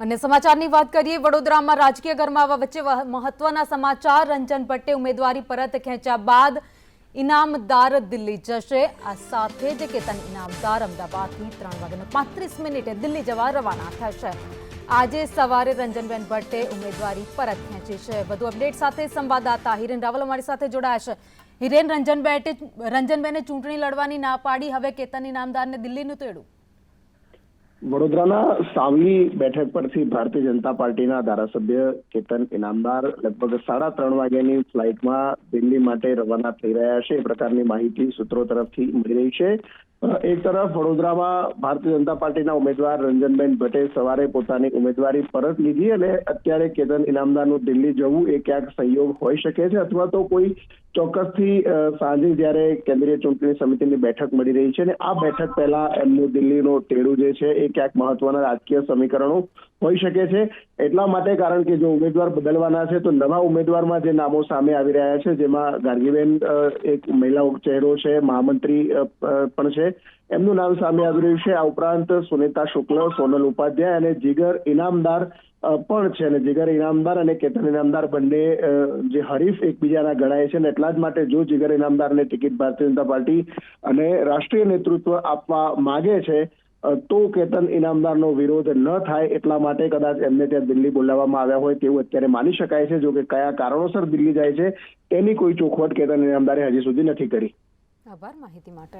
અને સમાચારની વાત કરીએ, વડોદરામાં રાજકીય ગરમાવા વચ્ચે મહત્વના સમાચાર. રંજન ભટ્ટે ઉમેદવારી પરત ખેંચ્યા બાદ ઇનામદાર દિલ્હી જશે. આ સાથે જ કેતન ઇનામદાર અમદાવાદથી ત્રણ વાગ્યાને પાંત્રીસ મિનિટે દિલ્હી જવા રવાના થશે. આજે સવારે રંજનબેન ભટ્ટે ઉમેદવારી પરત ખેંચી છે. વધુ અપડેટ સાથે સંવાદદાતા હિરેન રાવલ અમારી સાથે જોડાયા છે. હિરેન રંજન બેટે રંજનબેને ચૂંટણી લડવાની ના પાડી, હવે કેતન ઇનામદારને દિલ્હીનું તેડું. વડોદરાના સાવલી બેઠક પરથી ભારતીય જનતા પાર્ટીના ધારાસભ્ય કેતન ઇનામદાર લગભગ સાડા ત્રણ વાગ્યાની ફ્લાઇટમાં દિલ્હી માટે રવાના થઈ રહ્યા છે. એ પ્રકારની માહિતી સૂત્રો તરફથી મળી રહી છે. એક તરફ વડોદરામાં ભારતીય જનતા પાર્ટીના ઉમેદવાર રંજનબેન ભટ્ટે સવારે પોતાની ઉમેદવારી પરત લીધી અને અત્યારે કેતન ઇનામદારનું દિલ્હી જવું એ ક્યાંક સંયોગ હોઈ શકે છે અથવા તો કોઈ ચોક્કસથી સાંજે જ્યારે કેન્દ્રીય ચૂંટણી સમિતિની બેઠક મળી રહી છે અને આ બેઠક પહેલા એમનું દિલ્હીનો ટેડું જે છે એ ક્યાંક મહત્વના રાજકીય સમીકરણો હોઈ શકે છે. એટલા માટે કારણ કે જો ઉમેદવાર બદલવાના છે, તો નવા ઉમેદવારમાં જે નામો સામે આવી રહ્યા છે, જેમાં ગાર્ગીબેન એક મહિલા ચહેરો છે, મહામંત્રી પણ છે, એમનું નામ સામે આવી રહ્યું છે. આ ઉપરાંત સુનિતા શુક્લ, સોનલ ઉપાધ્યાય અને જીગર ઇનામદાર પણ છે. અને જીગર ઇનામદાર અને કેતન ઇનામદાર બંને જે હરીફ એકબીજાના ગણાય છે. અને એટલા જ માટે જો જીગર ઇનામદારને ટિકિટ ભારતીય જનતા પાર્ટી અને રાષ્ટ્રીય નેતૃત્વ આપવા માગે છે તો કેતન ઇનામદારનો વિરોધ ન થાય એટલા માટે કદાચ એમને ત્યાં દિલ્હી બોલાવવામાં આવ્યા હોય તેવું અત્યારે માની શકાય છે, જો કે કયા કારણોસર દિલ્હી જાય છે તેની કોઈ ચોખવટ કેતન ઇનામદારે હજી સુધી નથી કરી. આભાર માહિતી માટે.